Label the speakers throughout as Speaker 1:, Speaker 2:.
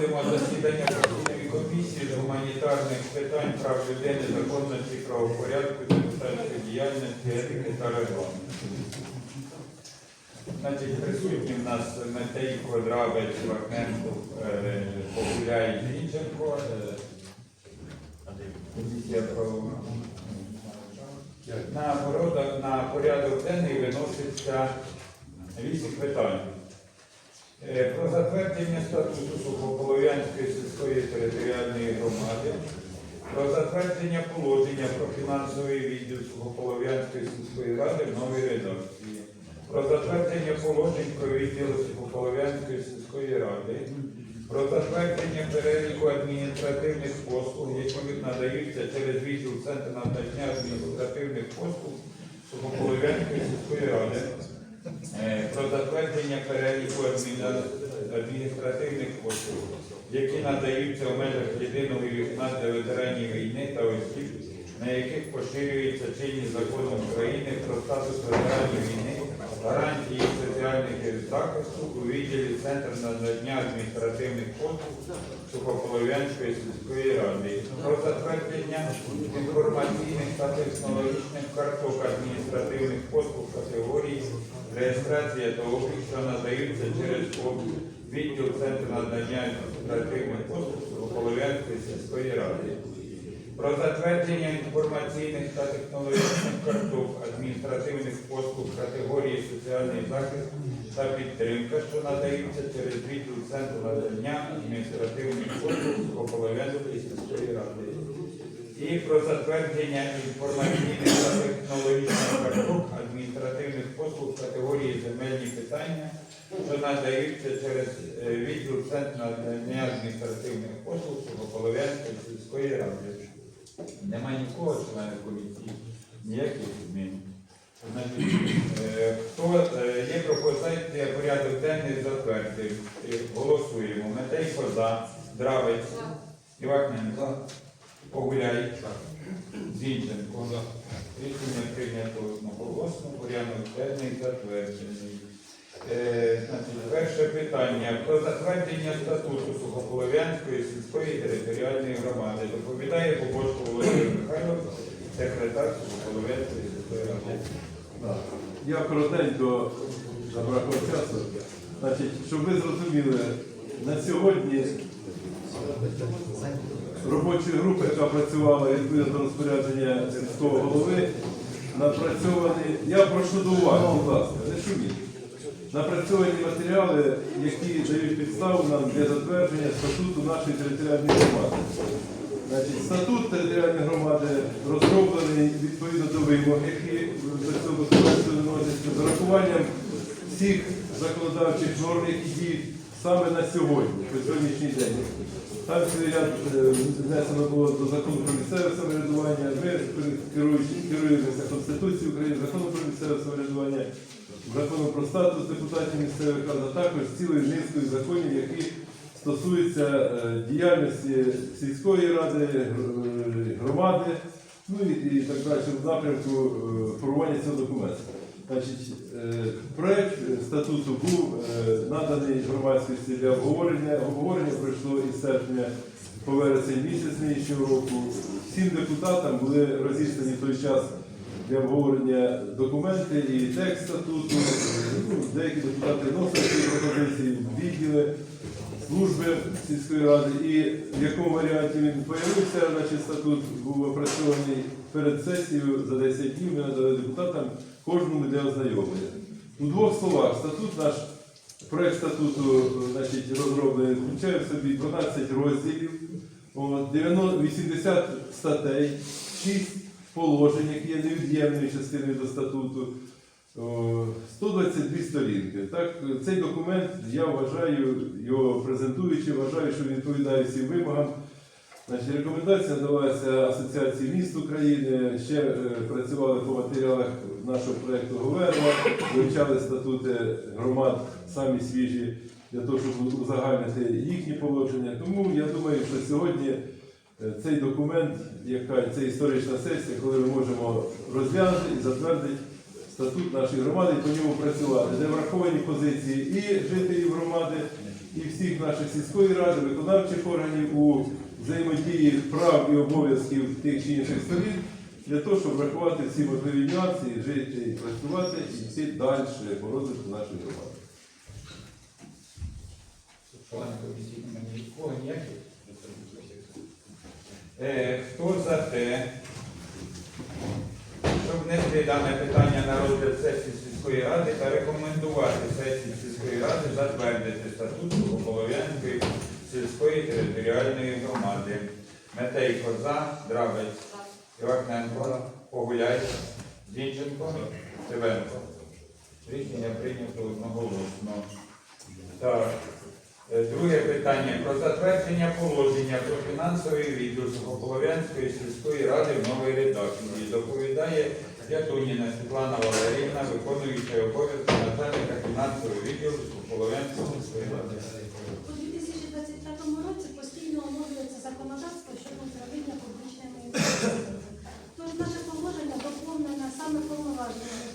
Speaker 1: проводимо засідання постійної комісії з гуманітарних питань, прав людини, законності, правопорядку, депутатської діяльності, етики та регламенту. Значить, присутні в нас Метейко, Драбець, Вахненко, е, Погуляй, Зінченко. е, Комісія про на порядок денний виноситься вісім питань. Е, Про затвердження статуту Сухополов'янської сільської територіальної громади, про затвердження положення про фінансовий відділ Сухополов'янської сільської ради в новій редакції, про затвердження положень про відділ Сухополов'янської сільської ради, про затвердження переліку адміністративних послуг, які надаються через відділ Центру надання адміністративних послуг Сухополов'янської сільської ради. Е, про затвердження переліку адміністративних послуг, які надаються в межах єдиного вікна для ветеранів війни та осіб, на яких поширюється чинність закону України про статус ветеранів війни, гарантії соціальних захисту у відділі Центру надання адміністративних послуг Сухополов'янської сільської ради, про затвердження інформаційних та технологічних карток адміністративних послуг категорії реєстрація облік, що надаються через відділ Центру надання адміністративних послуг Сухополов'янської сільської ради. Про затвердження інформаційних та технологічних карток адміністративних послуг категорії соціальний захист та підтримка, що надаються через відділ Центру надання адміністративних послуг Сухополов'янської сільської ради. І про затвердження інформаційних та технологічних карток адміністративних послуг категорії земельні питання, що надаються через е, відділ Центру надання адміністративних послуг Сухополов'янської сільської ради. Нема нікого члена комісії, ніяких змін. Е, Хто е, є пропозиція порядок денний затвердити? Е, Голосуємо. Метейко за, Дравець, Івакненко, Погуляй, Зінченко. Рішення прийнято одноголосно, порядок денний затверджений. Е, значить, перше питання про затвердження статуту Сухополов'янської сільської територіальної громади. Доповідає Побожко Володимир Михайлович, секретар Сухополов'янської сільської.
Speaker 2: Так. Я коротенько забракав часу. Значить, щоб ви зрозуміли, на сьогодні робоча група, яка працювала відповідно розпорядження сільського голови, напрацьовані. Я прошу до уваги, будь ласка, не шуміть. Напрацьовані матеріали, які дають підставу нам для затвердження статуту нашої територіальної громади. Значить, статут територіальної громади розроблений відповідно до вимог, які до цього виносяться з урахуванням всіх законодавчих норм, які діють саме на сьогодні, по сьогоднішній день. Там ряд е, внесено було до закону про місцеве самоврядування. Ми керуємося Конституцією України, законом про місцеве самоврядування, законом про статус депутатів місцевих рад, а також цілою низкою законів, які стосуються е, діяльності сільської ради, громади, ну і, так далі в напрямку е, формування цього документу. Значить, е, проект статуту був е, наданий громадськості для обговорення. Обговорення пройшло із серпня по вересень місяць нинішнього року. Всім депутатам були розіслані в той час для обговорення документи і текст статуту. Ну, деякі депутати вносили свої пропозиції, відділи, служби сільської ради. І в якому варіанті він появився, значить статут був опрацьований перед сесією за 10 днів. Ми надали депутатам кожному для ознайомлення. У двох словах, статут наш, проект статуту значить, розроблений, включає в собі 12 розділів, от, 90 80 статей, 6 положень, які є невід'ємною частиною до статуту. О, 122 сторінки. Так, цей документ, я вважаю, його презентуючи, вважаю, що відповідає всім вимогам. Значить, рекомендація надавалася Асоціації міст України, ще е, працювали по матеріалах нашого проєкту Говерла, вивчали статути громад самі свіжі для того, щоб узагальнити їхні положення. Тому я думаю, що сьогодні е, цей документ, яка це історична сесія, коли ми можемо розглянути і затвердити статут нашої громади по ньому працювати, де враховані позиції і жителів громади, і всіх наших сільської ради, виконавчих органів у взаємодії прав і обов'язків тих чи інших сторін, для того, щоб врахувати всі можливі нюанси, жити, і працювати, і йти далі по розвитку нашої громади.
Speaker 1: Е, Хто за те, внести дане питання на розгляд сесії сільської ради та рекомендувати сесії сільської ради затвердити статут Голов'янської сільської територіальної громади. Метейко за, Драбець, Івахненко, Погуляй, Дінченко, Цивенко. Рішення прийнято одноголосно. Так. Друге питання про затвердження положення про фінансовий відділ Сухополов'янської сільської ради в новій редакції. Доповідає Ятуніна Світлана Валерівна, виконуюча обов'язки начальника фінансового відділу Сухополов'янської сільської ради.
Speaker 3: У 2025 році постійно оновлюється законодавство щодо управління публічними інвестиціями. Тож наше положення доповнене саме повноваженнями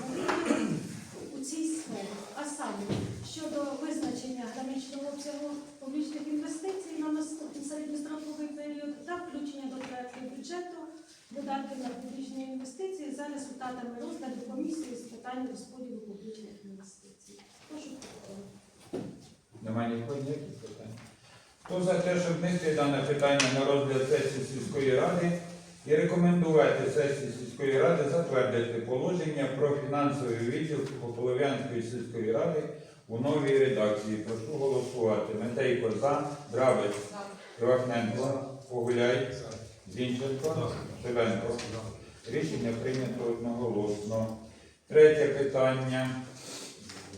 Speaker 3: Кабінету у цій сфері, а саме щодо визначення граничного обсягу публічних інвестицій на наступний середньостроковий період та включення до проекту бюджету видатків на публічні інвестиції за результатами розгляду комісії з питань розподілу публічних інвестицій. Прошу підтримати.
Speaker 1: Немає нікого ніяких питань. Хто за те, щоб внести дане питання на розгляд сесії сільської ради і рекомендувати сесії сільської ради затвердити положення про фінансовий відділ Сухополов'янської сільської ради у новій редакції. Прошу голосувати. Метейко за, Дравець, Івахненко, Погуляй, Зінченко, Шевенко. Рішення прийнято одноголосно. Третє питання.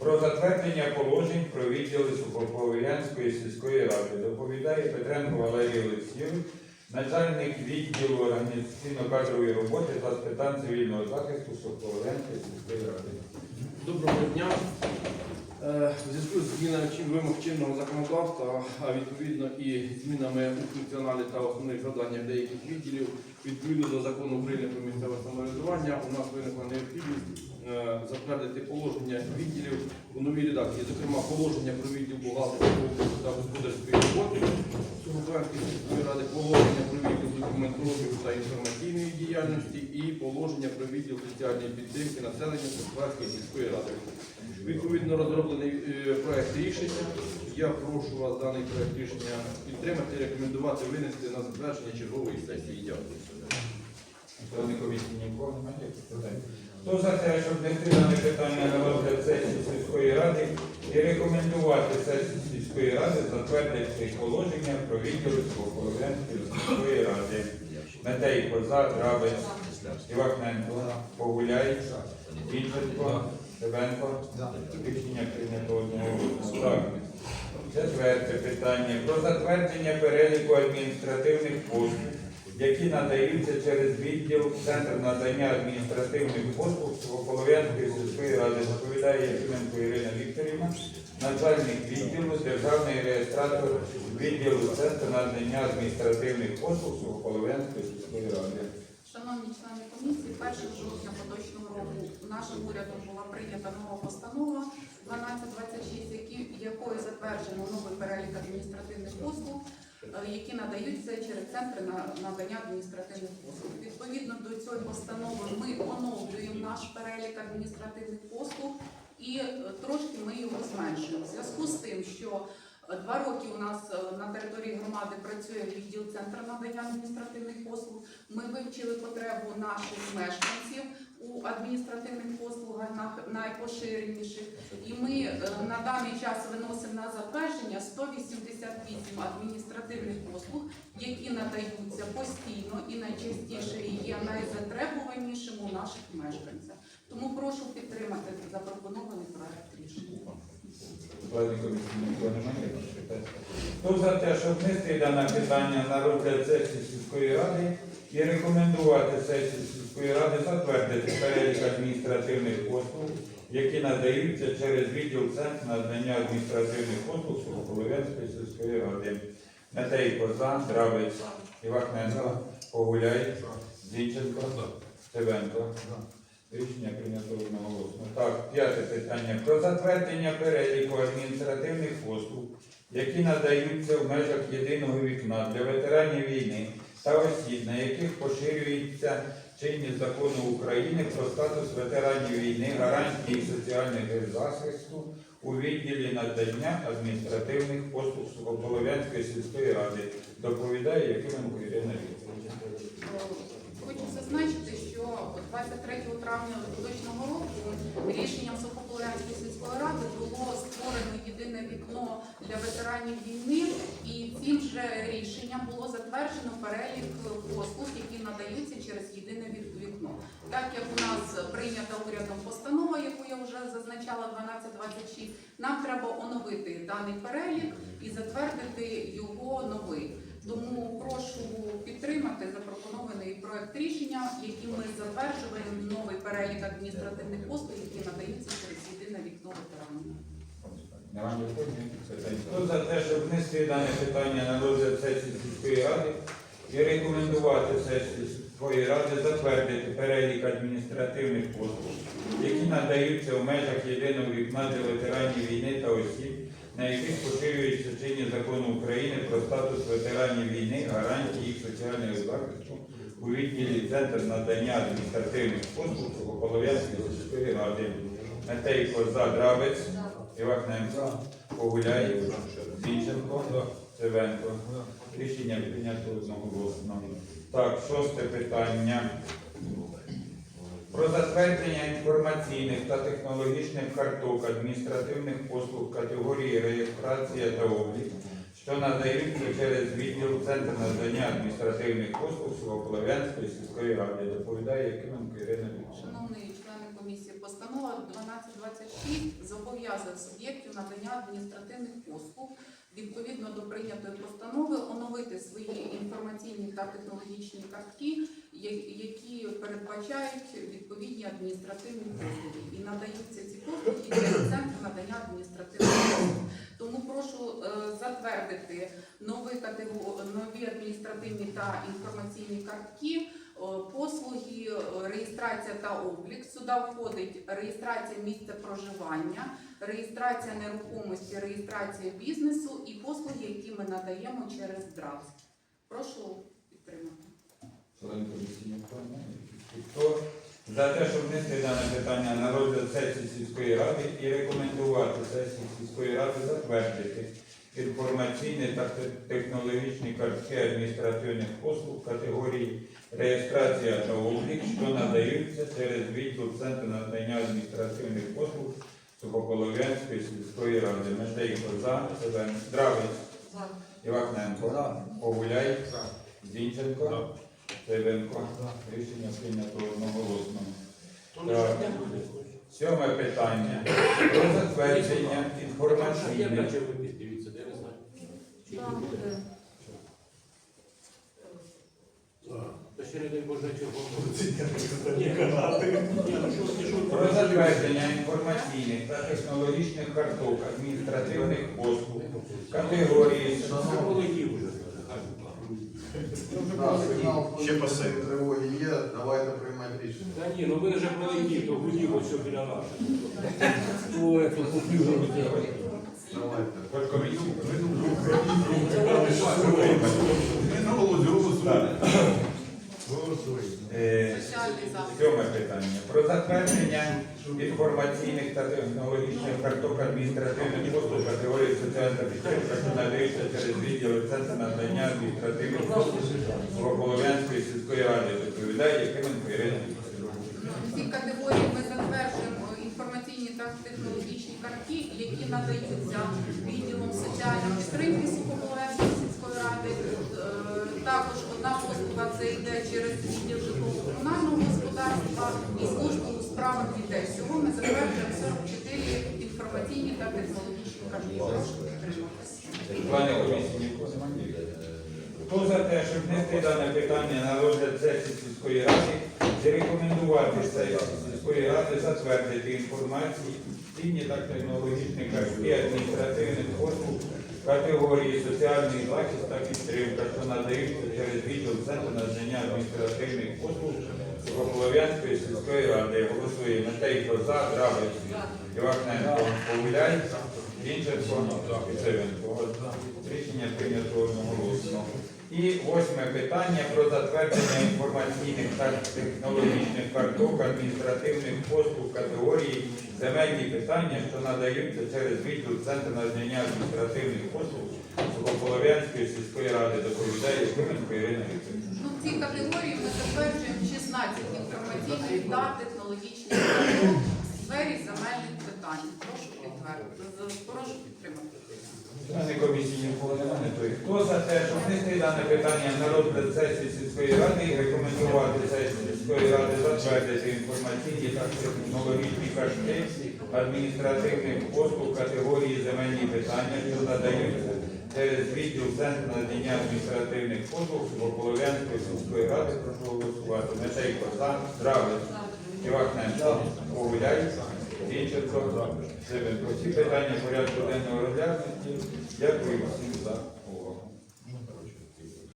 Speaker 1: Про затвердження положень про відділи Сухоповілянської сільської ради доповідає Петренко Валерій Олексійович, начальник відділу організаційно-кадрової роботи та з питань цивільного захисту Сухоповілянської сільської ради.
Speaker 4: Доброго дня. Е, У зв'язку з змінами вимог чинного законодавства, а відповідно і змінами у функціоналі та основних завданнях деяких відділів, відповідно до закону України про місцеве самоврядування, у нас виникла необхідність е, затвердити положення відділів у новій редакції, зокрема положення про відділ бухгалтерського та господарської роботи Сухопланської сільської ради, положення про відділ документообігу та інформаційної діяльності і положення про відділ соціальної підтримки населення Сухопланської сільської ради. Відповідно розроблений е, проект рішення. Я прошу вас даний проект рішення підтримати рекомендувати винести на затвердження чергової сесії. Дякую.
Speaker 1: Комісії. Хто за те, щоб внести дане питання на розгляд сесії сільської ради і рекомендувати сесії сільської ради затвердити положення про відділи Сухополов'янської сільської ради. Метейко за, Драбець, Івахненко, Погуляй, Дінченко, Шевенко. Рішення прийнято одноголосно. Четверте питання. Про затвердження переліку адміністративних послуг, які надаються через відділ Центр надання адміністративних послуг Сухополов'янської сільської ради. Доповідає Якименко Ірина Вікторівна, начальник відділу, державний реєстратор відділу Центр надання адміністративних послуг Сухополов'янської сільської ради.
Speaker 5: Шановні члени комісії, 1 жовтня поточного року нашим урядом була прийнята нова постанова 1226, якою затверджено новий перелік адміністративних послуг, е, які надаються через центри надання адміністративних послуг. Відповідно до цієї постанови ми оновлюємо наш перелік адміністративних послуг і е, трошки ми його зменшуємо. В зв'язку з тим, що Два роки у нас е, на території громади працює відділ Центру надання адміністративних послуг. Ми вивчили потребу наших мешканців у адміністративних послугах найпоширеніших. І ми е, на даний час виносимо на затвердження 188 адміністративних послуг, які надаються постійно і найчастіше є найзатребуванішим у наших мешканців. Тому прошу підтримати запропонований проект рішення.
Speaker 1: Члени комісії немає. Хто за те, щоб внести дане питання на розгляд сесії сільської ради і рекомендувати сесії сільської ради затвердити перелік адміністративних послуг, які надаються через відділ Центр надання адміністративних послуг Сухополов'янської сільської ради. Метейко за, Дравець, Івахненко, Погуляй, Зінченко, Стевенко. Рішення прийнято одноголосно. Так, п'яте питання. Про затвердження переліку адміністративних послуг, які надаються в межах єдиного вікна для ветеранів війни та осіб, на яких поширюється чинність закону України про статус ветеранів війни, гарантії їх соціального захисту у відділі надання адміністративних послуг Сухополов'янської сільської ради. Доповідає Якименко Ірина Вікторівна.
Speaker 5: Хочу зазначити, 23 травня поточного року рішенням Сухополянської сільської ради було створено єдине вікно для ветеранів війни, і цим же рішенням було затверджено перелік послуг, які надаються через єдине вікно. Так як у нас прийнята урядом постанова, яку я вже зазначала 1226, нам треба оновити даний перелік і затвердити його новий. Тому прошу підтримати запропонований проект рішення, яким ми затверджуємо новий перелік адміністративних послуг, які надаються через єдине вікно ветеранів.
Speaker 1: Немає. Хто за те, щоб внести дане питання на розгляд сесії сільської ради і рекомендувати сесії сільської ради затвердити перелік адміністративних послуг, які надаються в межах єдиного вікна для ветеранів війни та осіб, на яких поширюється чинні закону України про статус ветеранів війни, гарантії їх соціального захисту у відділі Центр надання адміністративних послуг Сухополов'янської сільської ради. Метейко за Драбець, Івахненко, Погуляй, Зінченко, Цивенко. Рішення прийнято одноголосно. Так, шосте питання. Про затвердження інформаційних та технологічних карток адміністративних послуг категорії реєстрація та облік, що надаються через відділ Центр надання адміністративних послуг Сухополов'янської сільської ради. Доповідає Якименко Ірина Вікторівна.
Speaker 5: Шановні члени комісії, постанова 1226 зобов'язує суб'єктів надання адміністративних послуг відповідно до прийнятої постанови оновити свої інформаційні та технологічні картки, які передбачають відповідні адміністративні послуги. І надаються ці послуги через центр надання адміністративних послуг. Тому прошу е, затвердити нові нові адміністративні та інформаційні картки. Е, Послуги, е, реєстрація та облік. Сюди входить реєстрація місця проживання, реєстрація нерухомості, реєстрація бізнесу і послуги, які ми надаємо через ДРАЦ. Прошу підтримати.
Speaker 1: Член комісії Хто за те, щоб внести дане питання на розгляд сесії сільської ради і рекомендувати сесії сільської ради затвердити інформаційні та технологічні картки адміністративних послуг категорії реєстрація та облік, що надаються через відділ Центру надання адміністративних послуг Сухополов'янської сільської ради. Междейко за, Дравець, Івахненко, Погуляй, Зінченко, Цивенко. Рішення прийнято одноголосно. Так. Сьоме питання. Про затвердження інформаційних.
Speaker 6: Дивіться, де не знаю. Та ще не дай Боже чого.
Speaker 1: Про затвердження інформаційних та технологічних карток адміністративних послуг категорії
Speaker 6: Полетів уже.
Speaker 7: Ще пасиві тривоги є, давайте приймати рішення.
Speaker 6: Та ні, ну ви вже пролетів, то гудів ось біля нас. Ой, тут поплюжили.
Speaker 7: Давайте.
Speaker 1: Подкомісії. Е,
Speaker 5: Соціальний захист.
Speaker 1: Сьоме питання. Про затвердження інформаційних та технологічних карток адміністративних послуг категорії соціальна підтримка, що надаються через відділ Центру надання адміністративних послуг Головолов'янської сільської ради. Доповідає Якименко Ірина.
Speaker 5: Ці категорії ми затверджуємо інформаційні та технологічні картки, які надаються відділом соціальної підтримки сільської ради. Е, Також одна послуга це йде через відділ житлово-комунального господарства і службу у справах дітей. Всього ми затверджуємо 44 підтримати.
Speaker 1: Члени комісії. Хто за те, щоб внести дане питання на розгляд сесії сільської ради і рекомендувати сесії сільської ради затвердити інформації, цінні та технологічні картки адміністративних послуг категорії соціальний захист та підтримка, що надаються через відділ Центру надання адміністративних послуг Сухополов'янської сільської ради. Голосує Матейко за, Драбець, Івахненко, Погуляй, Інченко, Писаренко. Рішення прийнято одноголосно. І восьме питання про затвердження інформаційних та технологічних карток адміністративних послуг категорії земельні питання, що надаються через відділ Центру надання адміністративних послуг Сухополов'янської сільської ради. Доповідає Ірина Вікторівна.
Speaker 5: Ну, в цій категорії ми затверджуємо 16 інформаційних та технологічних карток в сфері земельних питань. Прошу підтвердити. Прошу підтримати.
Speaker 1: Члени комісії ніколи немає. То Хто за те, щоб внести дане питання на розгляд сесії сільської ради і рекомендувати сесії сільської ради затвердити інформаційні та технологічні картки адміністративних послуг категорії земельні питання, що надаються через відділ Центру надання адміністративних послуг Полов'янської сільської ради. Прошу голосувати. Метейко за, Дравець, Івахненко, Погуляй, Інченко, Сивенко. Всі питання порядку денного розглянуті. Дякую всім за.